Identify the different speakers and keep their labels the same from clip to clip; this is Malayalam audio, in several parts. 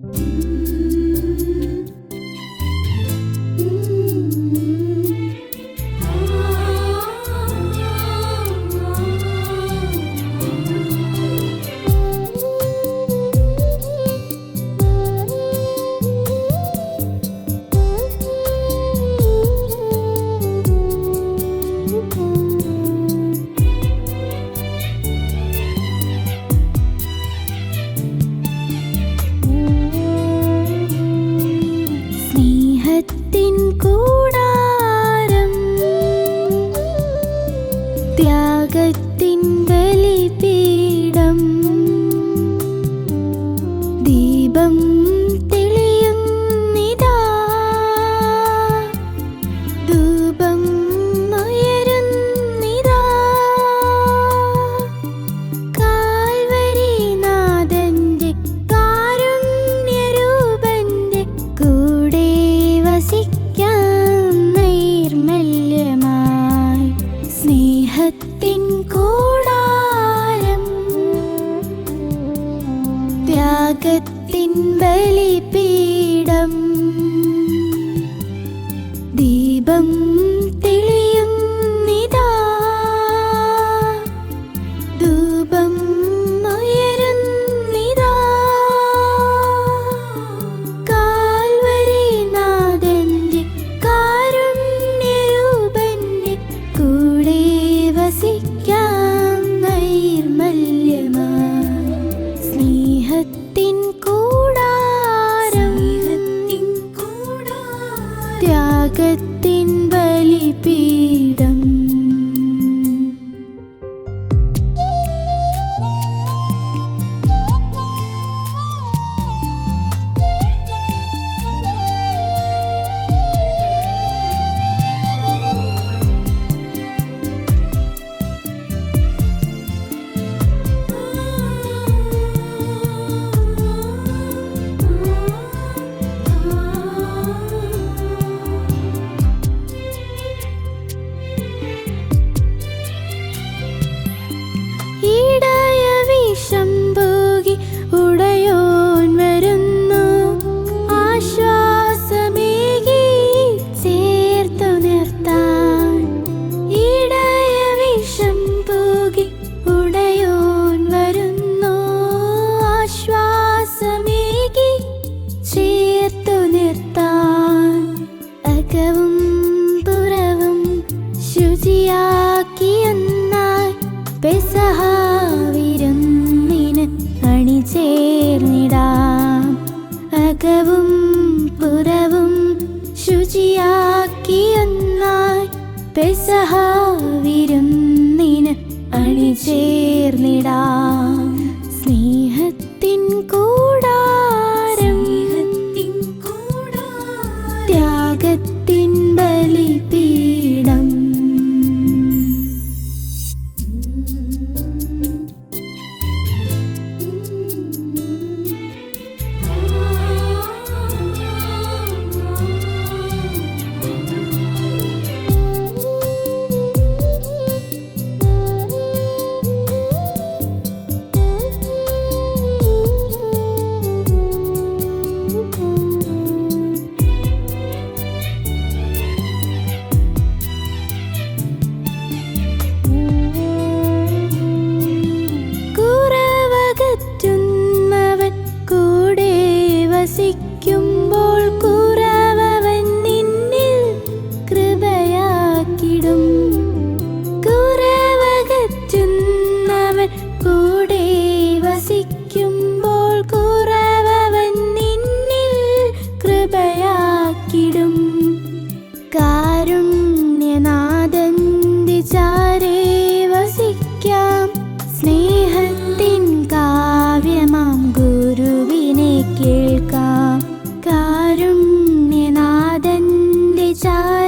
Speaker 1: Thank you. ത്യാഗത്തിൻ ബലിപീഠം. പെസഹാവിരുന്നിന് അണിചേർന്നിടാം അകവും പുറവും ശുചിയാക്കിയൊന്നായി പെസഹാവിരുന്നിന് അണിചേർന്നിടാം സ്നേഹത്തിൻ കൂടാ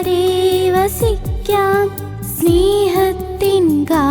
Speaker 1: रेव्या स्नेहतिङ्गा